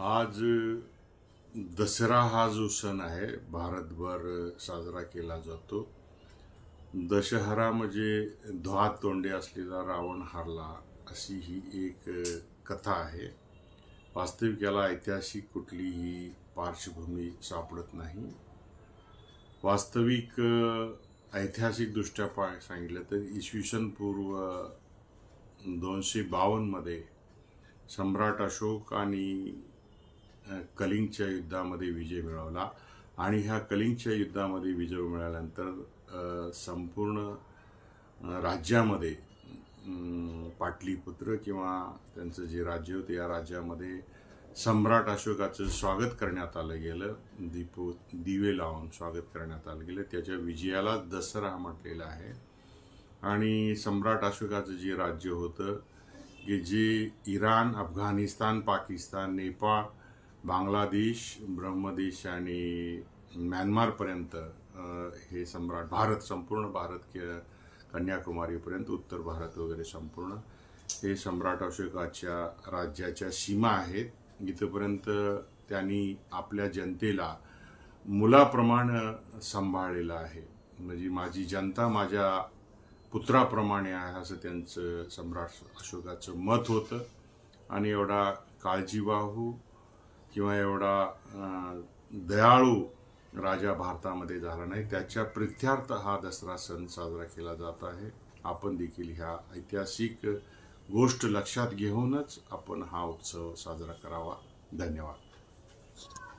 आज दसरा हा जो सण आहे भारतभर साजरा केला जातो. दशहरा म्हणजे ध्वहात तोंडे असलेला रावण हारला अशी ही एक कथा आहे. वास्तविक याला ऐतिहासिक कुठलीही पार्श्वभूमी सापडत नाही. वास्तविक ऐतिहासिकदृष्ट्या पा सांगितलं तर इसवी सन पूर्व दोनशे बावन्नमध्ये सम्राट अशोक आणि कलिंगच्या युद्धामध्ये विजय मिळवला. आणि ह्या कलिंगच्या युद्धामध्ये विजय मिळाल्यानंतर संपूर्ण राज्यामध्ये पाटलीपुत्र किंवा त्यांचं जे राज्य होतं या राज्यामध्ये सम्राट अशोकाचं स्वागत करण्यात आलं गेलं. दीपो दिवे लावून स्वागत करण्यात आलं गेलं. त्याच्या विजयाला दसरा म्हटलेला आहे. आणि सम्राट अशोकाचं जे राज्य होतं की जे इराण अफगाणिस्तान पाकिस्तान नेपाळ बांगलादेश ब्रह्मदेश आणि म्यानमारपर्यंत हे सम्राट भारत संपूर्ण भारत के कन्याकुमारीपर्यंत उत्तर भारत वगैरे संपूर्ण हे सम्राट अशोकाच्या राज्याच्या सीमा आहेत. इथपर्यंत त्यांनी आपल्या जनतेला मुलाप्रमाणे सांभाळलेलं आहे. म्हणजे माझी जनता माझ्या पुत्राप्रमाणे आहे असं त्यांचं सम्राट अशोकाचं मत होतं. आणि एवढा काळजीवाहू किंवा एवढा दयाळू राजा भारतामध्ये झाला नाही. त्याच्या प्रित्यार्थ हा दसरा सण साजरा केला जात आहे. आपण देखील ह्या ऐतिहासिक गोष्ट लक्षात घेऊनच आपण हा उत्सव साजरा करावा. धन्यवाद.